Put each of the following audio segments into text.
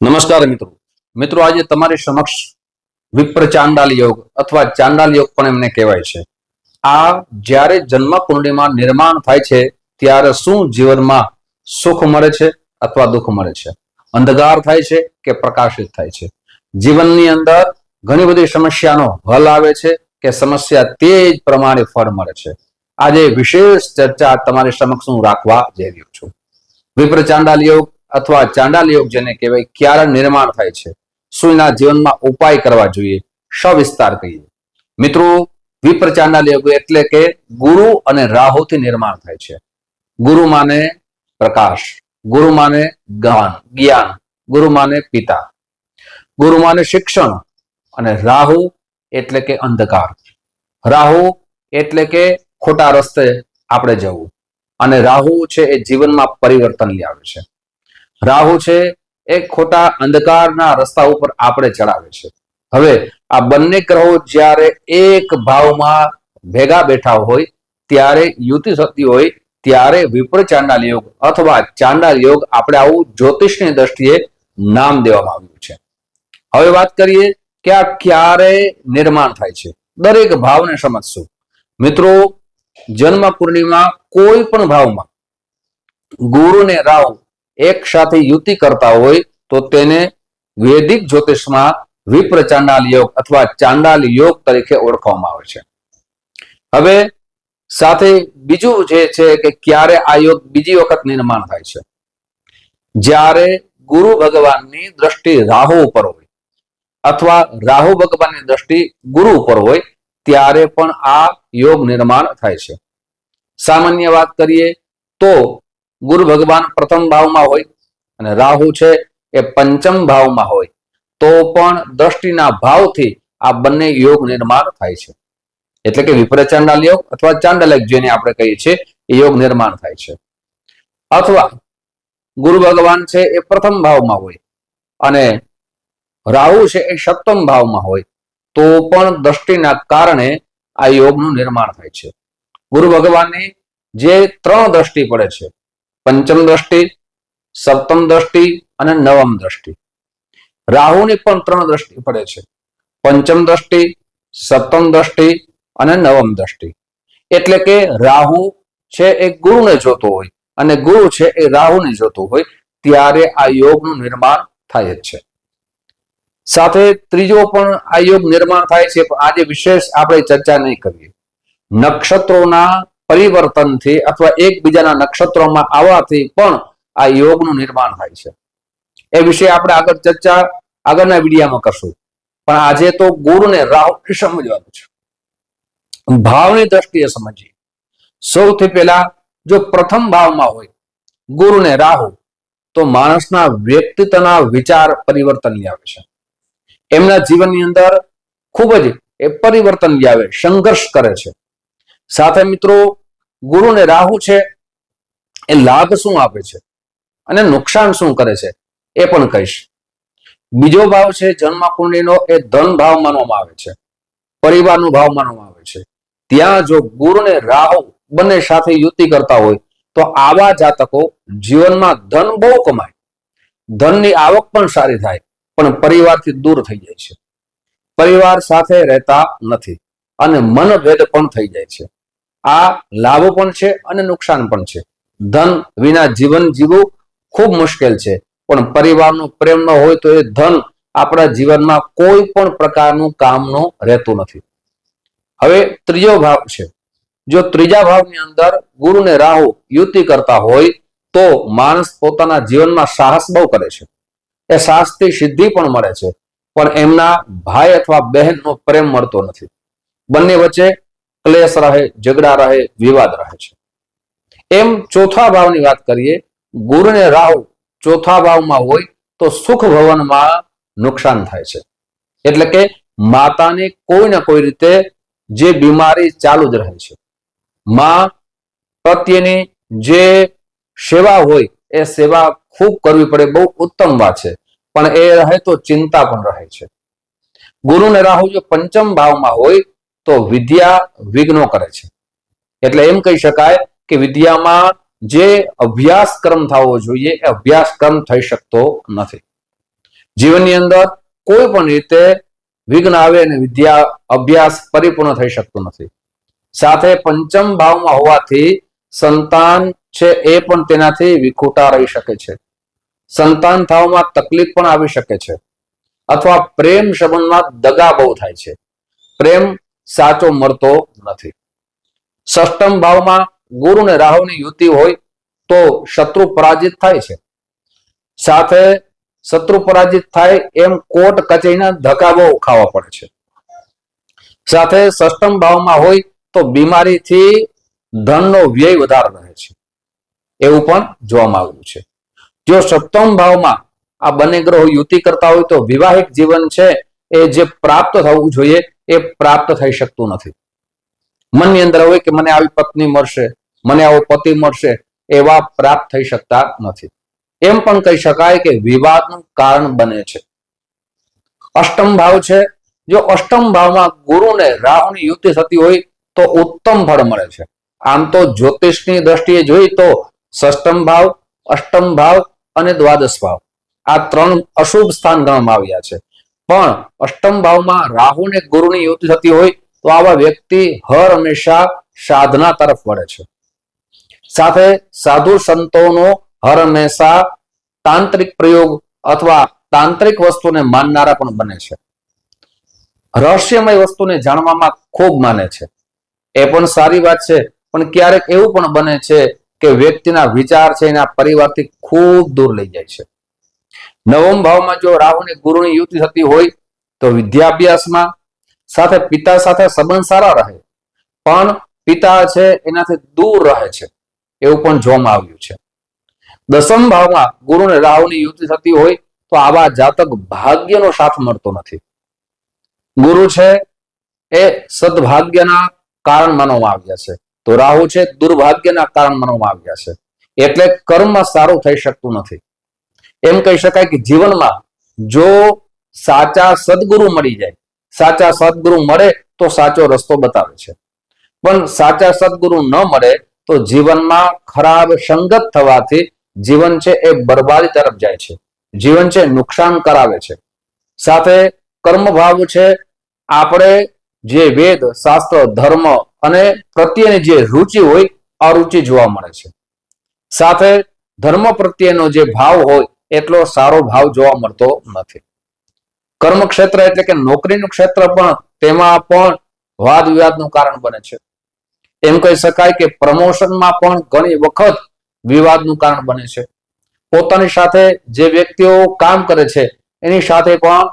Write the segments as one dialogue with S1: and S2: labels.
S1: નમસ્કાર મિત્રો. મિત્રો, આજે તમારી સમક્ષ વિપ્ર ચાંડાલ યોગ અથવા ચાંડાલ યોગ પણ એમને કહેવાય છે. આ જ્યારે જન્મ કુંડળીમાં નિર્માણ થાય છે, ત્યારે શું જીવનમાં સુખ મળે છે અથવા દુઃખ મળે છે? અંધકાર થાય છે કે પ્રકાશિત થાય છે? જીવનની અંદર ઘણી બધી સમસ્યાનો હલ આવે છે કે સમસ્યા તે જ પ્રમાણે ફળ મળે છે. આજે વિશેષ ચર્ચા તમારી સમક્ષ હું રાખવા જઈ રહ્યો છું. વિપ્ર ચાંડાલ યોગ અથવા ચાંડાલ યોગ જેને કહેવાય, ક્યારે નિર્માણ થાય છે. શું જીવનમાં ઉપાય કરવા જોઈએ. સવિસ્તાર કહીએ. મિત્રો, વિપ્ર ચાંડાલ યોગ એટલે કે ગુરુ અને રાહુથી નિર્માણ થાય છે. ગુરુ માને પ્રકાશ, ગુરુ માને જ્ઞાન જ્ઞાન, ગુરુ માને પિતા, ગુરુ માને શિક્ષણ અને રાહુ એટલે કે અંધકાર. રાહુ એટલે કે ખોટા રસ્તે આપણે જવું. અને રાહુ છે એ જીવનમાં પરિવર્તન લાવે છે. રાહુ છે, એ ખોટા અંધકારના રસ્તા ઉપર આપણે ચડાવે છે. હવે આ બંને ગ્રહો જ્યારે એક ભાવમાં ભેગા બેઠા હોય, ત્યારે યુતિ થતી હોય, ત્યારે વિપર ચાંડાલ યોગ અથવા ચાંડાલ યોગ આપણે આવું જ્યોતિષની દ્રષ્ટિએ નામ દેવામાં આવ્યું છે. હવે વાત કરીએ કે આ ક્યારે નિર્માણ થાય છે. દરેક ભાવને સમજશું. મિત્રો, જન્મ પૂર્ણિમા કોઈ પણ ભાવમાં ગુરુ ને રાહુ એક સાથે યુતિ કરતા હોય તો તેને વૈદિક જ્યોતિષમાં વિપ્ર ચાંડાલ યોગ અથવા ચાંડાલ યોગ તરીકે ઓળખવામાં આવે છે. હવે સાથે બીજું જે છે કે ક્યારે આ યોગ બીજી વખત નિર્માણ થાય છે? જ્યારે ગુરુ ભગવાનની દ્રષ્ટિ રાહુ ઉપર હોય અથવા રાહુ ભગવાનની દ્રષ્ટિ ગુરુ ઉપર હોય ત્યારે પણ આ યોગ નિર્માણ થાય છે. સામાન્ય વાત કરીએ તો ગુરુ ભગવાન પ્રથમ ભાવમાં હોય અને રાહુ છે એ પંચમ ભાવમાં હોય, તો પણ દ્રષ્ટિના ભાવથી આ બંને યોગ નિર્માણ થાય છે. એટલે કે વિપરીત ચાંડાલ યોગ અથવા ચાંડાલ જેને આપણે કહીએ છીએ, એ યોગ નિર્માણ થાય છે. અથવા ગુરુ ભગવાન છે એ પ્રથમ ભાવમાં હોય અને રાહુ છે એ સપ્તમ ભાવમાં હોય, તો પણ દ્રષ્ટિના કારણે આ યોગનું નિર્માણ થાય છે. ગુરુ ભગવાનની જે ત્રણ દ્રષ્ટિ પડે છે પંચમ દ્રષ્ટિ, સપ્તમ દ્રષ્ટિ અને નવમ દ્રષ્ટિ. રાહુની પણ ત્રણ દ્રષ્ટિ પડે છે. પંચમ દ્રષ્ટિ, સપ્તમ દ્રષ્ટિ અને નવમ દ્રષ્ટિ. એટલે કે રાહુ છે એ ગુરુને જોતો હોય અને ગુરુ છે એ રાહુને જોતો હોય ત્યારે આ યોગનું નિર્માણ થાય જ છે. સાથે ત્રીજો પણ આ યોગ નિર્માણ થાય છે, પણ આજે વિશેષ આપણે ચર્ચા નહીં કરીએ. નક્ષત્રોના પરિવર્તનથી અથવા એકબીજાના નક્ષત્રોમાં આવવાથી પણ આ યોગનું નિર્માણ થાય છે. એ વિશે આપણે આગળ ચર્ચા આગળના વિડીયામાં કરશું. પણ આજે તો ગુરુને રાહુ સમજવાનું છે. ભાવની દ્રષ્ટિએ સમજીએ. સૌથી પહેલા જો પ્રથમ ભાવમાં હોય ગુરુને રાહુ, તો માણસના વ્યક્તિત્વના વિચાર પરિવર્તન લઈ આવે છે. એમના જીવનની અંદર ખૂબ જ એ પરિવર્તન લઈ આવે, સંઘર્ષ કરે છે. સાથે મિત્રો ગુરુ ને રાહુ છે, એ લાભ શું આપે છે અને નુકસાન શું કરે છે એ પણ કહીશ. બીજો ભાવ છે જન્મ કુંડળીનો એ ધન ભાવ માનવામાં આવે છે, પરિવારનો ભાવ માનવામાં આવે છે. ત્યાં જો ગુરુ ને રાહુ બંને સાથે યુતિ કરતા હોય, તો આવા જાતકો જીવનમાં ધન બહુ કમાય. ધનની આવક પણ સારી થાય, પણ પરિવારથી દૂર થઈ જાય છે. પરિવાર સાથે રહેતા નથી અને મનભેદ પણ થઈ જાય છે. આ લાભો પણ છે અને નુકસાન પણ છે. ધન વિના જીવન જીવવું ખૂબ મુશ્કેલ છે. પણ પરિવારનો પ્રેમ ન હોય તો એ ધન આપણા જીવનમાં કોઈ પણ પ્રકારનું કામનું રહેતું નથી. હવે ત્રીજો ભાવ છે. જો ત્રીજા ભાવની અંદર ગુરુ ને રાહુ યુતિ કરતા હોય તો માણસ પોતાના જીવનમાં સાહસ બહુ કરે છે. એ સાહસથી સિદ્ધિ પણ મળે છે. પણ એમના ભાઈ અથવા બહેનનો પ્રેમ મળતો નથી. બંને વચ્ચે ક્લેશ રહે, ઝઘડા રહે, વિવાદ રહે છે. એમ ચોથા ભાવની વાત કરીએ, ગુરુને રાહુ ચોથા ભાવમાં હોય તો સુખ ભવનમાં નુકસાન થાય છે. એટલે કે માતાની કોઈ ને કોઈ રીતે જે બીમારી ચાલુ જ રહે છે. માં પ્રત્યેની જે સેવા હોય, એ સેવા ખૂબ કરવી પડે, બહુ ઉત્તમ વાત છે. પણ એ રહે તો ચિંતા પણ રહે છે. ગુરુ ને રાહુ જો પંચમ ભાવમાં હોય તો વિદ્યા વિઘ્નો કરે છે. એટલે એમ કહી શકાય કે વિદ્યામાં જે અભ્યાસક્રમ થવો જોઈએ એ અભ્યાસક્રમ થઈ શકતો નથી. જીવનની અંદર કોઈ પણ રીતે વિઘ્ન આવે અને વિદ્યા અભ્યાસ પરિપૂર્ણ થઈ શકતો નથી. સાથે પંચમ ભાવમાં હોવાથી સંતાન છે એ પણ તેનાથી વિખૂટા રહી શકે છે. સંતાન થવામાં તકલીફ પણ આવી શકે છે. અથવા પ્રેમ સંબંધમાં દગા બહુ થાય છે. પ્રેમ સાચો મળતો નથી. સષ્ટમ ભાવમાં ગુરુ ને રાહુની યુતિ હોય તો શત્રુ પરાજિત થાય છે. સાથે શત્રુ પરાજિત થાય એમ કોર્ટ કચેરીના ધકાવો ખાવા પડે છે. સાથે ષષ્ટમ ભાવમાં હોય તો બીમારીથી ધનનો વ્યય વધારે રહે છે. એવું પણ જોવામાં આવ્યું છે. જો સપ્તમ ભાવમાં આ બંને ગ્રહો યુતિ કરતા હોય તો વિવાહિક જીવન છે એ જે પ્રાપ્ત થવું જોઈએ એ પ્રાપ્ત થઈ શકતું નથી. મનની અંદર હોય કે મને આવી પત્ની મળશે, મને આવો પતિ મળશે, એવા પ્રાપ્ત થઈ શકતા નથી. એમ પણ કહી શકાય કે વિવાદનું કારણ બને છે. અષ્ટમ ભાવ છે, જો અષ્ટમ ભાવમાં ગુરુને રાહુની યુતિ થતી હોય તો ઉત્તમ ફળ મળે છે. આમ તો જ્યોતિષની દ્રષ્ટિએ જોઈ તો ષષ્ટમ ભાવ, અષ્ટમ ભાવ અને દ્વાદશ ભાવ આ ત્રણ અશુભ સ્થાન ગણવામાં આવ્યા છે. પણ અષ્ટમ ભાવમાં રાહુ ને ગુરુની યુતિ થતી હોય તો આવા વ્યક્તિ હર હંમેશા સાધના તરફ વળે છે. સાથે સાધુ સંતોનો હર હંમેશા તાંત્રિક પ્રયોગ અથવા તાંત્રિક વસ્તુને માનનારા પણ બને છે. રહસ્યમય વસ્તુને જાણવામાં ખૂબ માને છે. એ પણ સારી વાત છે, પણ ક્યારેક એવું પણ બને છે કે વ્યક્તિના વિચાર છે એના પરિવારથી ખૂબ દૂર લઈ જાય છે. નવમ ભાવમાં જો રાહુ ને ગુરુની યુતિ થતી હોય તો વિદ્યાભ્યાસમાં સાથે પિતા સાથે સંબંધ સારા રહે. પણ પિતા છે એનાથી દૂર રહે છે. એવું પણ જોવામાં આવ્યું છે. દસમ ભાવમાં ગુરુ ને રાહુની યુતિ થતી હોય તો આવા જાતક ભાગ્યનો સાથ મળતો નથી. ગુરુ છે એ સદભાગ્યના કારણ માનવામાં આવ્યા છે. તો રાહુ છે દુર્ભાગ્યના કારણ માનવામાં આવ્યા છે. એટલે કર્મ સારું થઈ શકતું નથી. એમ કહી શકાય કે જીવનમાં જો સાચા સદગુરુ મળી જાય, સાચા સદગુરુ મળે તો સાચો રસ્તો બતાવે છે. પણ સાચા સદગુરુ ન મળે તો જીવનમાં ખરાબ સંગત થવાથી જીવન છે એ બરબાદી તરફ જાય છે. જીવન છે નુકસાન કરાવે છે. સાથે કર્મ ભાવ છે, આપણે જે વેદ, શાસ્ત્ર, ધર્મ અને પ્રત્યેની જે રુચિ હોય, અરુચિ જોવા મળે છે. સાથે ધર્મ પ્રત્યેનો જે ભાવ હોય એટલો સારો ભાવ જોવા મળતો નથી. કર્મ ક્ષેત્ર એટલે કે નોકરીનું ક્ષેત્ર પણ તેમાં પણ વાદ વિવાદનું કારણ બને છે. એમ કહી શકાય કે પ્રમોશનમાં પણ ઘણી વખત વિવાદનું કારણ બને છે. પોતાની સાથે જે વ્યક્તિઓ કામ કરે છે, એની સાથે પણ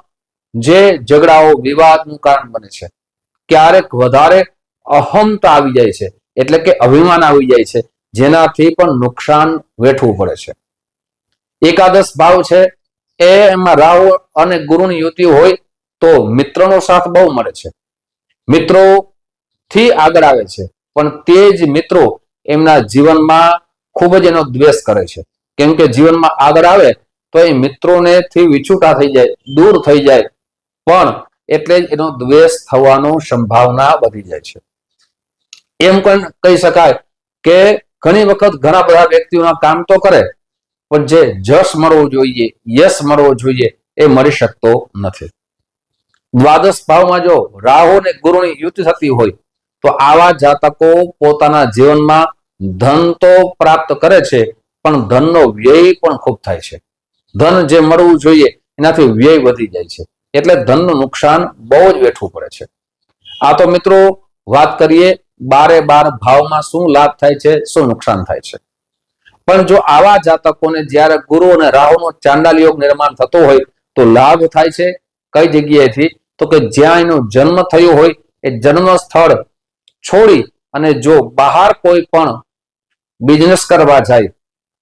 S1: જે ઝઘડાઓ, વિવાદનું કારણ બને છે. ક્યારેક વધારે અહમતા આવી જાય છે, એટલે કે અભિમાન આવી જાય છે, જેનાથી પણ નુકસાન વેઠવું પડે છે. એકાદશ ભાવ છે, એ એમાં રાહુ અને ગુરુની યુતિ હોય તો મિત્રનો સાથ બહુ મળે છે. મિત્રો થી આગળ આવે છે, પણ તે જ મિત્રો એમના જીવનમાં ખૂબ જ એનો દ્વેષ કરે છે. કેમ કે જીવનમાં આગળ આવે તો એ મિત્રોને થી વિછૂટા થઈ જાય, દૂર થઈ જાય, પણ એટલે જ એનો દ્વેષ થવાનો સંભાવના વધી જાય છે. એમ પણ કહી શકાય કે ઘણી વખત ઘણા બધા વ્યક્તિઓના કામ તો કરે પણ જે જસ મળવો જોઈએ યશ મળવો જોઈએ, એ મળી શકતો નથી. દ્વાદશ ભાવમાં જો રાહુ ને ગુરુની યુતિ થતી હોય, તો આવા જાતકો પોતાના જીવનમાં ધન તો પ્રાપ્ત કરે છે, પણ ધનનો વ્યય પણ ખૂબ થાય છે. ધન જે મળવું જોઈએ, એનાથી વ્યય વધી જાય છે. એટલે ધનનું નુકસાન બહુ જ વેઠવું પડે છે. આ તો મિત્રો વાત કરીએ બારે બાર ભાવમાં શું લાભ થાય છે, શું નુકસાન થાય છે. પણ જો આવા જાતકોને જ્યારે ગુરુ અને રાહુનો ચાંડાલ યોગ નિર્માણ થતો હોય, તો લાભ થાય છે? કઈ જગ્યાએથી? તો કે જ્યાં એનો જન્મ થયો હોય, એ જન્મ સ્થળ છોડી અને જો બહાર કોઈ પણ બિઝનેસ કરવા જાય,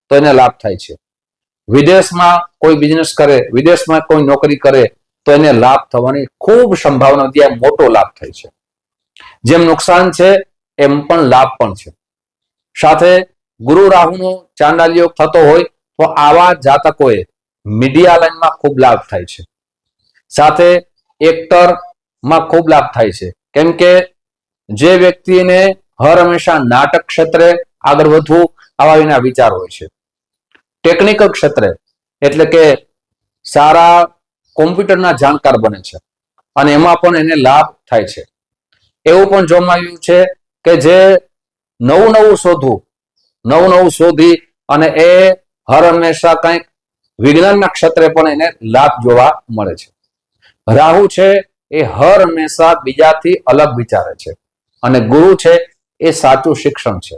S1: તો એને લાભ થાય છે. વિદેશમાં કોઈ બિઝનેસ કરે, વિદેશમાં કોઈ નોકરી કરે, તો એને લાભ થવાની ખૂબ સંભાવના, ત્યાં મોટો લાભ થાય છે. જેમ નુકસાન છે, એમ પણ લાભ પણ છે. સાથે ગુરુ રાહુનો ચાંડાલ યોગ થતો હોય તો આવા જાતકોએ મીડિયા લાઈનમાં ખૂબ લાભ થાય છે. સાથે એક્ટરમાં ખૂબ લાભ થાય છે. કેમ કે જે વ્યક્તિને હર હંમેશા નાટક ક્ષેત્રે આગળ વધવું આવા એના વિચાર હોય છે. ટેકનિકલ ક્ષેત્રે એટલે કે સારા કોમ્પ્યુટરના જાણકાર બને છે અને એમાં પણ એને લાભ થાય છે. એવું પણ જોવામાં આવ્યું છે કે જે નવું નવું શોધવું નવું નવું શોધી અને એ હર હંમેશા કંઈક વિજ્ઞાનના ક્ષેત્રે પણ એને લાભ જોવા મળે છે. રાહુ છે એ હર હંમેશા બીજાથી અલગ વિચારે છે અને ગુરુ છે એ સાચું શિક્ષણ છે.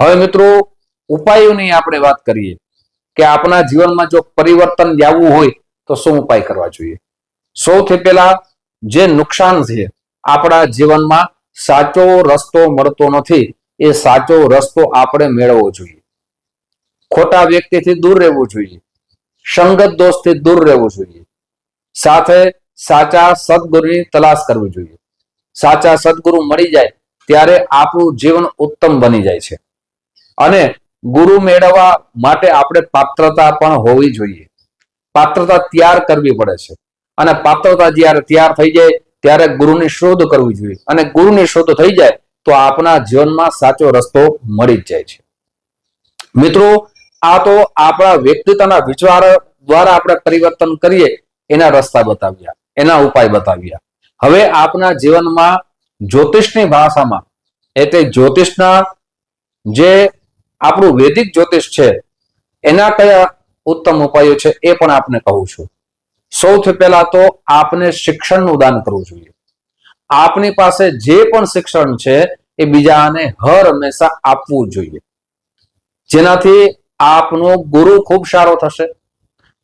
S1: હવે મિત્રો, ઉપાયોની આપણે વાત કરીએ કે આપણા જીવનમાં જો પરિવર્તન લાવવું હોય તો શું ઉપાય કરવા જોઈએ? સૌથી પહેલા જે નુકસાન છે આપણા જીવનમાં સાચો રસ્તો મળતો નથી એ સાચો રસ્તો આપણે મેળવવો જોઈએ. ખોટા વ્યક્તિથી દૂર રહેવું જોઈએ. સંગત દોષથી દૂર રહેવું જોઈએ. સાથે સાચા સદગુરુની તલાશ કરવી જોઈએ. સાચા સદગુરુ મળી જાય ત્યારે આપણું જીવન ઉત્તમ બની જાય છે. અને ગુરુ મેળવવા માટે આપણે પાત્રતા પણ હોવી જોઈએ. પાત્રતા તૈયાર કરવી પડે છે. અને પાત્રતા જ્યારે તૈયાર થઈ જાય ત્યારે ગુરુની શોધ કરવી જોઈએ. અને ગુરુની શોધ થઈ જાય તો આપણા જીવનમાં સાચો રસ્તો મળી જ જાય છે. મિત્રો, આ તો આપણા વ્યક્તિત્વના વિચાર દ્વારા આપણે પરિવર્તન કરીએ, એના રસ્તા બતાવ્યા, એના ઉપાય બતાવ્યા. હવે આપના જીવનમાં જ્યોતિષની ભાષામાં એટલે જ્યોતિષના જે આપણું વૈદિક જ્યોતિષ છે, એના કયા ઉત્તમ ઉપાયો છે એ પણ આપને કહું છું. સૌથી પહેલા તો આપને શિક્ષણનું દાન કરવું જોઈએ. આપની પાસે જે પણ શિક્ષણ છે, એ બીજાને હર હંમેશા આપવું જોઈએ. જેનાથી આપનો ગુરુ ખૂબ સારો થશે.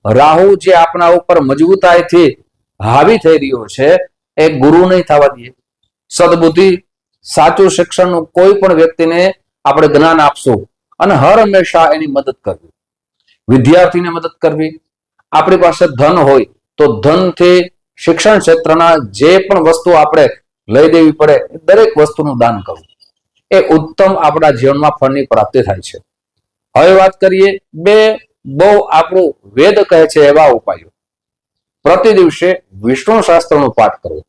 S1: રાહુ જે આપના ઉપર મજબૂતાઈથી હાવી થઈ રહ્યો છે, એ ગુરુ નહીં થવા દઈએ સદબુદ્ધિ, સાચું શિક્ષણનું કોઈ પણ વ્યક્તિને આપણે જ્ઞાન આપશું અને હર હંમેશા એની મદદ કરવી. વિદ્યાર્થીને મદદ કરવી. આપણી પાસે ધન હોય તો ધનથી શિક્ષણ ક્ષેત્રના જે પણ વસ્તુ આપણે લઈ દેવી પડે દરેક વસ્તુનું દાન કરવું. એ ઉત્તમ આપણા જીવનમાં ફળની પ્રાપ્તિ થાય છે. હવે વાત કરીએ, બે બહુ આપણું વેદ કહે છે એવા ઉપાયો. પ્રતિ દિવસે વિષ્ણુ શાસ્ત્રનો પાઠ કરવો.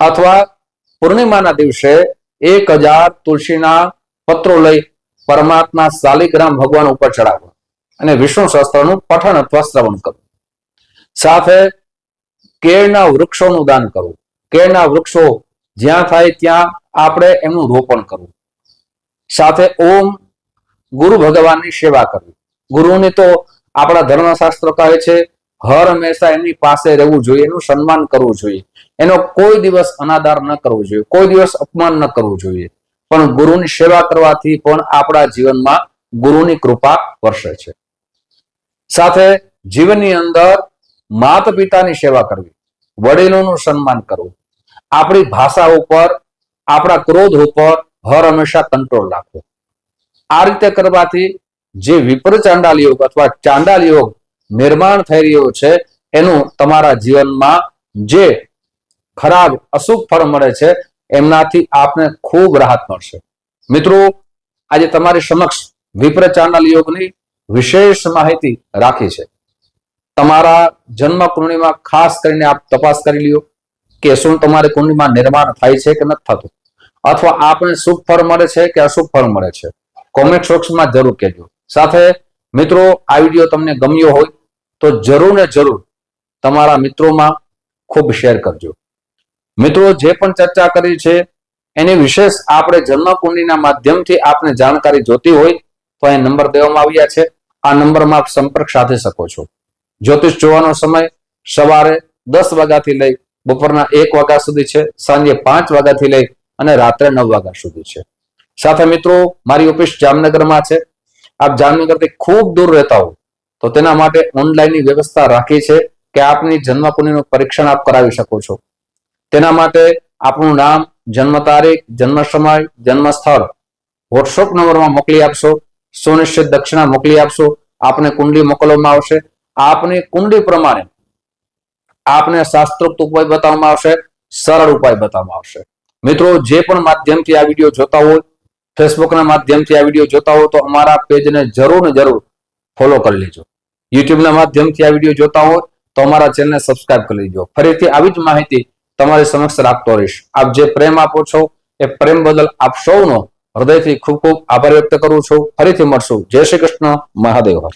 S1: અથવા પૂર્ણિમાના દિવસે એક હજાર તુલસીના પત્રો લઈ પરમાત્મા શાલિગ્રામ ભગવાન ઉપર ચડાવવા અને વિષ્ણુ શાસ્ત્રનું પઠન અથવા શ્રવણ કરવું. સાથે કેળના વૃક્ષોનું દાન કરવું. કેળના વૃક્ષો જ્યાં થાય ત્યાં આપણે એમનું રોપણ કરવું. સાથે ઓમ ગુરુ ભગવાનની સેવા કરવી. ગુરુની તો આપણા ધર્મશાસ્ત્ર કહે છે, હર હંમેશા એમની પાસે રહેવું જોઈએ, એનું સન્માન કરવું જોઈએ. એનો કોઈ દિવસ અનાદાર ન કરવો જોઈએ, કોઈ દિવસ અપમાન ન કરવું જોઈએ. પણ ગુરુની સેવા કરવાથી પણ આપણા જીવનમાં ગુરુની કૃપા વર્ષે છે. સાથે જીવનની અંદર માતા પિતાની સેવા કરવી, વડીલોનું સન્માન કરવું. આપણી ભાષા ઉપર, આપણા ક્રોધ ઉપર હર હંમેશા કંટ્રોલ રાખવો. આ રીતે કરવાથી જે વિપરીત ચાંડાલ યોગ અથવા ચાંડાલ યોગ નિર્માણ થઈ રહ્યો છે, એનું તમારા જીવનમાં જે ખરાબ, અશુભ ફળ મળે છે, એમનાથી આપને ખૂબ રાહત મળશે. મિત્રો, આજે તમારી સમક્ષ વિપ્ર ચાંડાલ યોગની વિશેષ માહિતી રાખી છે. તમારા જન્મ કુંડળીમાં ખાસ કરીને આપ તપાસ કરી લ્યો કે શું તમારી કુંડળીમાં નિર્માણ થાય છે કે નથી થતું? અથવા આપણે શુભ ફળ મળે છે કે અશુભ ફળ મળે છે? કોમેન્ટ બોક્સમાં જરૂર કહેજો. સાથે મિત્રો, આ વીડિયો તમને ગમ્યો હોય તો જરૂર ને જરૂર તમારા મિત્રોમાં ખૂબ શેર કરજો. મિત્રો, જે પણ ચર્ચા કરી છે, એની વિશેષ આપણે જન્મકુંડીના માધ્યમથી આપને જાણકારી જોતી હોય તો એ નંબર દેવામાં આવ્યા છે. આ નંબરમાં આપ સંપર્ક સાધી શકો છો. જ્યોતિષ જોવાનો સમય સવારે દસ વાગ્યાથી લઈ બપોરના એક વાગ્યા સુધી છે, સાંજે પાંચ વાગ્યાથી લઈ અને રાત્રે નવ વાગ્યા સુધી છે. સાથે મિત્રો, મારી ઓફિસ જામનગરમાં છે. આપ જામનગરથી ખૂબ દૂર રહેતા હો, તો તેના માટે ઓનલાઈનની વ્યવસ્થા રાખી છે કે આપની જન્મકુંડીનું પરીક્ષણ આપ કરાવી શકો છો. તેના માટે આપનું નામ, જન્મ તારીખ, જન્મ સમય, જન્મ સ્થળ વોટ્સઅપ નંબરમાં મોકલી આપશો. સુનિશ્ચિત દક્ષિણા મોકલી આપશો. આપને કુંડલી મોકલવામાં આવશે. આપની કુંડલી પ્રમાણે આપને શાસ્ત્રોક્ત ઉપાય બતાવવામાં આવશે, સરળ ઉપાય બતાવવામાં આવશે. મિત્રો, જે પણ માધ્યમથી આ વીડિયો જોતા હોય, ફેસબુકના માધ્યમથી આ વીડિયો જોતા હો તો અમારા પેજને જરૂર ને જરૂર ફોલો કરી લેજો. યુટ્યુબના માધ્યમથી આ વીડિયો જોતા હો તો અમારા ચેનલને સબસ્ક્રાઇબ કરી લેજો. ફરીથી આવી જ માહિતી તમારી સમક્ષ રાખતો રહીશ. આપ જે પ્રેમ આપો છો, એ પ્રેમ બદલ આપ સૌનો હૃદયથી ખૂબ ખૂબ આભાર વ્યક્ત કરું છું. ફરીથી મળશું. જય શ્રી કૃષ્ણ. મહાદેવ.